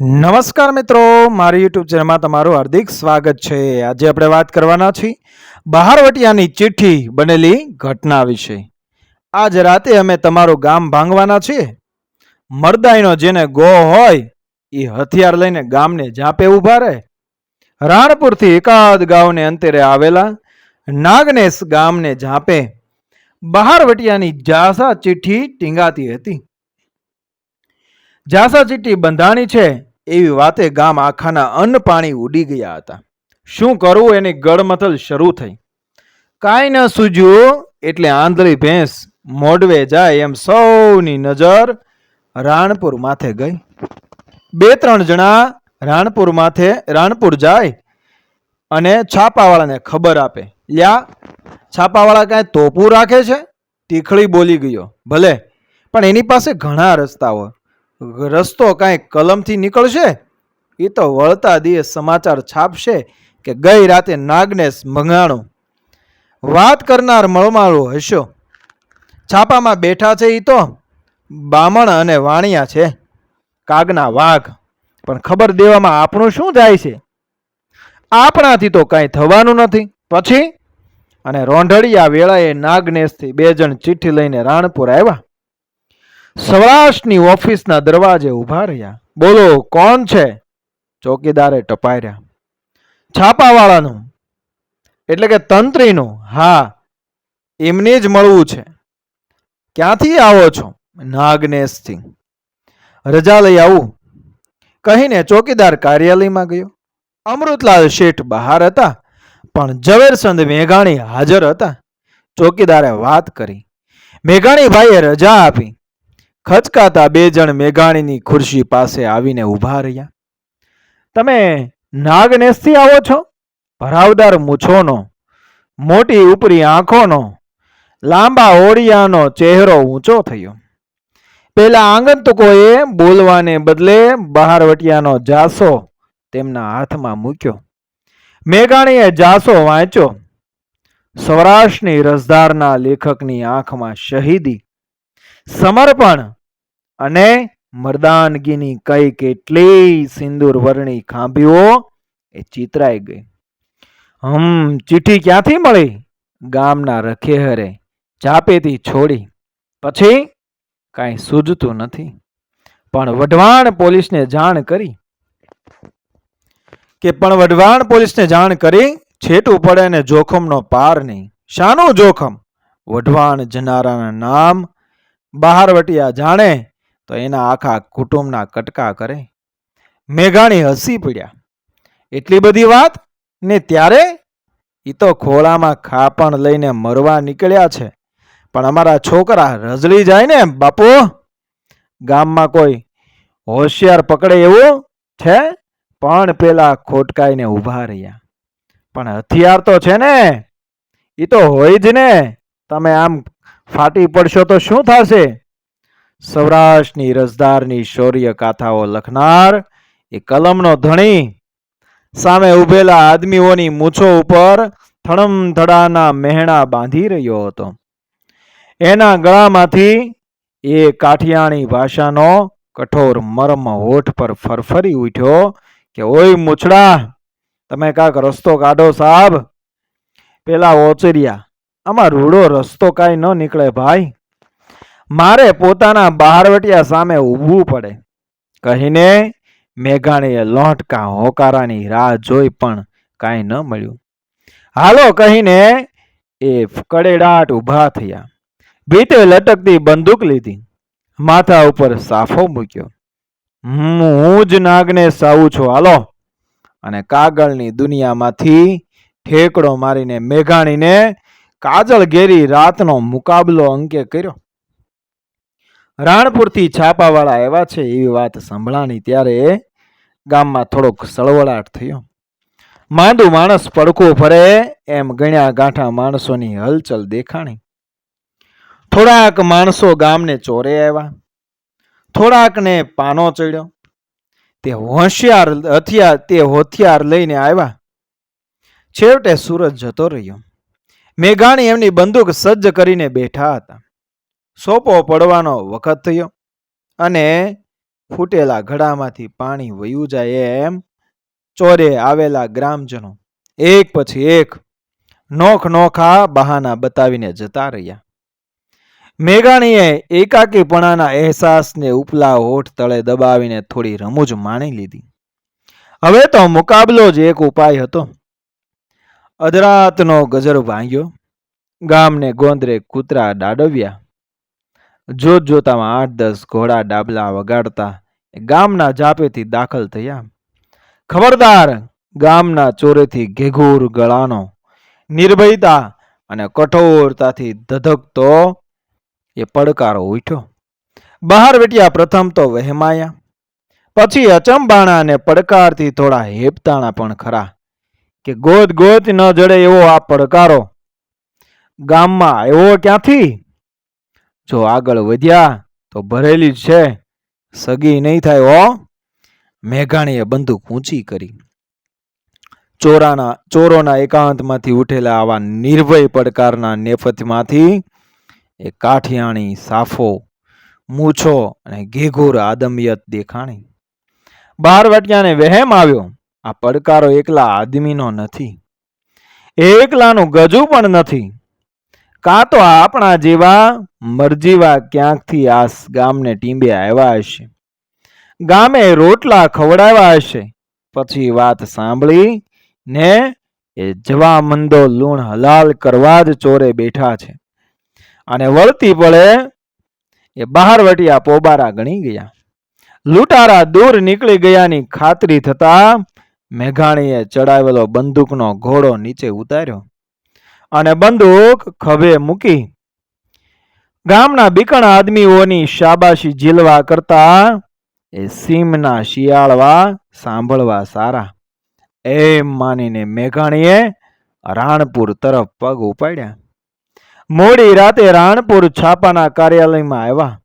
નમસ્કાર મિત્રો, મારી યુટ્યુબ ચેનલમાં તમારું હાર્દિક સ્વાગત છે. આજે આપણે વાત કરવાના છીએ બહારવટિયાની ચિઠ્ઠી બનેલી ઘટના વિશે. આજ રાતે અમે તમારું ગામ ભાંગવાના છીએ. મરદાઈનો જેને ગો હોય એ હથિયાર લઈને ગામને ઝાંપે ઊભા રહે. રાણપુરથી એકાદ ગામને અંતરે આવેલા નાગનેશ ગામને ઝાંપે બહારવટિયાની જાસા ચિઠ્ઠી ટીંગાતી હતી. જાસા ચીઠી બંધાણી છે એવી વાતે ગામ આખાના અન્ન પાણી ઉડી ગયા હતા. શું કરવું એની ગળમથલ શરૂ થઈ. કાંઈ ન સૂજ્યું એટલે આંધળી ભેંસ મોડવે જાય એમ સૌની નજર રાણપુર માથે ગઈ. બે ત્રણ જણા રાણપુર માથે રાણપુર જાય અને છાપાવાળાને ખબર આપે. લ્યા, છાપાવાળા કાંઈ તોપું રાખે છે? તીખળી બોલી ગયો. ભલે, પણ એની પાસે ઘણા રસ્તાઓ. રસ્તો કાંઈ કલમથી નીકળશે? એ તો વળતા દિવસ સમાચાર છાપશે કે ગઈ રાતે નાગનેશ મંગાણો. વાત કરનાર મળમાળો હસ્યો. છાપામાં બેઠા છે એ તો. બામણ અને વાણિયા છે. કાગના વાઘ. પણ ખબર દેવામાં આપણું શું જાય છે? આપણાથી તો કાંઈ થવાનું નથી. પછી? અને રોંઢળિયા વેળાએ નાગનેશથી બે જણ ચિઠ્ઠી લઈને રાણપુર આવ્યા. સૌરાષ્ટ્રની ઓફિસના દરવાજે ઊભા રહ્યા. બોલો, કોણ છે? ચોકીદારે ટપાર્યા. છાપાવાળાનું, એટલે કે તંત્રીનું, હા, એમને જ મળવું છે. ક્યાંથી આવો છો? નાગનેશથી. રજા લઈ આવું. કહીને ચોકીદાર કાર્યાલયમાં ગયો. અમૃતલાલ શેઠ બહાર હતા, પણ ઝવેરચંદ મેઘાણી હાજર હતા. ચોકીદારે વાત કરી. મેઘાણીભાઈએ રજા આપી. ખચકાતા બે જણ મેઘાણીની ખુરશી પાસે આવીને ઊભા રહ્યા. તમે નાગનેશથી આવો છો? ભરાવદાર મૂછોનો, મોટી ઉપરી આંખોનો, લાંબા ઓળિયાનો ચહેરો ઊંચો થયો. પેલા આંગંતુકોએ બોલવાને બદલે બહારવટિયાનો જાસો તેમના હાથમાં મૂક્યો. મેઘાણીએ જાસો વાંચ્યો. સૌરાષ્ટ્રની રસધારના લેખકની આંખમાં શહીદી, સમર્પણ અને મરદાનગીની કઈ કેટલી સિંદૂર વર્ણી ખાંભીઓ એ ચિતરાઈ ગઈ. હમ, ચિઠ્ઠી ક્યાંથી મળી? ગામના રખેહરે ચાપેથી છોડી. પછી કાંઈ સૂજતું નથી. પણ વઢવાણ પોલીસને જાણ કરી. કે પણ વઢવાણ પોલીસને જાણ કરી, છેટું પડે ને જોખમનો પાર નહીં. શાનું જોખમ? વઢવાણ જનારાના નામ બહારવટિયા જાણે તો એના આખા કુટુંબના કટકા કરે. મેઘાણી હસી પડ્યા. એટલી બધી વાત? ને ત્યારે? એ તો ખોળામાં ખાપણ લઈને મરવા નીકળ્યા છે. પણ અમારા છોકરા રઝળી જાય ને, બાપુ! ગામમાં કોઈ હોશિયાર પકડે એવું છે પણ પેલા ખોટકાઈને ઊભા રહ્યા. પણ હથિયાર તો છે ને? એ તો હોય જ ને. તમે આમ ફાટી પડશો તો શું થશે? સૌરાષ્ટ્રની રસદારની શૌર્ય ગાથાઓ લખનાર એ કલમનો ધણી. સામે ઊભેલા આદમીઓની મૂછો ઉપર થડમથડાના મહેણા બાંધી રહ્યો હતો. એના ગળામાંથી એ કાઠિયાણી ભાષાનો કઠોર મર્મ હોઠ પર ફરફરી ઉઠ્યો કે, ઓય મૂછડા, તમે કાંક રસ્તો કાઢો સાહેબ? પેલા ઓચરિયા, આમાં રૂડો રસ્તો કાંઈ ન નીકળે ભાઈ. મારે પોતાના બહારવટિયા સામે ઊભવું પડે. કહીને મેઘાણીએ લોટકા હોકારાની રાહ જોઈ પણ કાંઈ ન મળ્યું. હાલો કહીને એ કડેડાટ ઊભા થયા. ભીતે લટકતી બંદૂક લીધી. માથા ઉપર સાફો મૂક્યો. હું જ નાગને સાવું છું, હાલો. અને કાગળની દુનિયામાંથી ઠેકડો મારીને મેઘાણીને કાજળ ઘેરી રાતનો મુકાબલો અંકે કર્યો. રાણપુરથી છાપાવાળા આવ્યા છે એવી વાત સંભળાણી ત્યારે ગામમાં થોડોક સળવળાટ થયો. માંદુ માણસ પડખું ફરે એમ ગણ્યા ગાંઠા માણસોની હલચલ દેખાણી. થોડાક માણસો ગામને ચોરે આવ્યા. થોડાકને પાનો ચડ્યો. તે હોશિયાર હથિયાર, તે હોથિયાર લઈને આવ્યા. છેવટે સૂરજ જતો રહ્યો. મેઘાણી એમની બંદૂક સજ્જ કરીને બેઠા હતા. સોપો પડવાનો વખત થયો અને ફૂટેલા ઘડામાંથી પાણી વયું જાય એમ ચોરે આવેલા ગ્રામજનો એક પછી એક નોખ નોખા બહાના બતાવીને જતા રહ્યા. મેઘાણીએ એકાકીપણાના અહેસાસને ઉપલા હોઠ તળે દબાવીને થોડી રમૂજ માણી લીધી. હવે તો મુકાબલો જ એક ઉપાય હતો. અધરાતનો ગજર ભાંગ્યો. ગામને ગોંદરે કૂતરા દાડવ્યા જોત જોતામાં આઠ દસ ઘોડા ડાબલા વગાડતા ગામના જાપેથી દાખલ થયા. ખબરદાર, ગામના ચોરેથી ઘેઘૂર ગળાનો, નિર્ભયતા અને કઠોરતાથી ધધકતો એ પડકારો ઉઠ્યો. બહાર વેટ્યા પ્રથમ તો વહેમાયા. પછી અચંબાણા અને પડકારથી થોડા હેપતાણા પણ ખરા કે ગોત ગોત ન જડે એવો આ પડકારો. ગામમાં આવ્યો ક્યાંથી? જો આગળ વધ્યા તો ભરેલી જ છે. સગી નહીં થાય હો. મેઘાણીએ બંદૂક ઊંચી કરી. ચોરાના, ચોરોના એકાંતમાંથી ઉઠેલા આવા નિર્ભય પડકારના નેપથ્યમાંથી એ કાઠિયાણી સાફો, મૂછો અને ઘેઘોર આદમિયત દેખાણી. બાર વટ્યાને વહેમ આવ્યો. આ પડકારો એકલા આદમીનો નથી. એકલાનું ગજુ પણ નથી. કાં તો આપણા જેવા મરજીવા ક્યાંકથી આ ગામને ટીંબે આવ્યા હશે? ગામે રોટલા ખવડાવ્યા હશે? પછી વાત સાંભળી ને એ જવા મંદો લૂણ હલાલ કરવા જ ચોરે બેઠા છે. અને વળતી પડે એ બહાર વટિયા પોબારા ગણી ગયા. લૂંટારા દૂર નીકળી ગયાની ખાતરી થતા મેઘાણીએ ચડાવેલો બંદૂકનો ઘોડો નીચે ઉતાર્યો. અને બંદૂક ખભે મૂકી. ગામના બીકણ આદમીઓની શાબાશી ઝીલવા કરતા એ સીમના શિયાળવા સાંભળવા સારા. એમ માનીને મેઘાણીએ રાણપુર તરફ પગ ઉપાડ્યા. મોડી રાતે રાણપુર છાપાના કાર્યાલયમાં આવ્યા.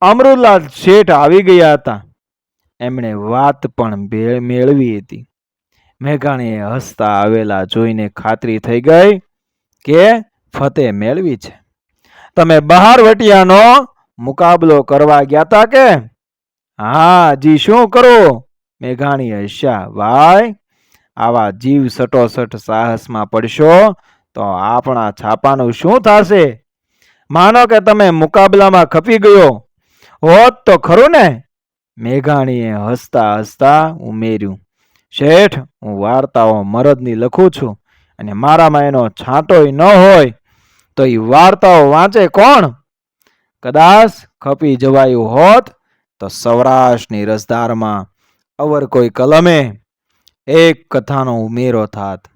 અમૃતલાલ શેઠ આવી ગયા હતા. એમણે વાત પણ મેળવી હતી. મેઘાણીએ હસતા આવેલા જોઈને ખાતરી થઈ ગઈ કે ફતેહ મેળવી છે. તમે બહાર વટિયાનો મુકાબલો કરવા ગયા તા કે? હા, જી શું કરો? મેઘાણી હસ્યા. ભાઈ આવા જીવ સટોસટ સાહસમાં પડશો તો આપણા છાપાનું શું થશે? માનો કે તમે મુકાબલામાં ખપી ગયો હોત તો ખરું ને? મેઘાણીએ હસતા હસતા ઉમેર્યું. શેઠ, હું વાર્તાઓ મરદની લખું છું અને મારામાં એનો છાંટોય ન હોય, તો એ વાર્તાઓ વાંચે કોણ? કદાચ ખપી જવાયું હોત તો સૌરાષ્ટ્રની રસધારમાં અવર કોઈ કલમે એક કથાનો ઉમેરો થાત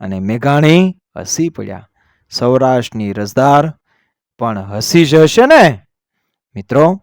અને મેઘાણી હસી પડ્યા. સૌરાષ્ટ્રની રસધાર પણ હસી જ હશે ને? મિત્રો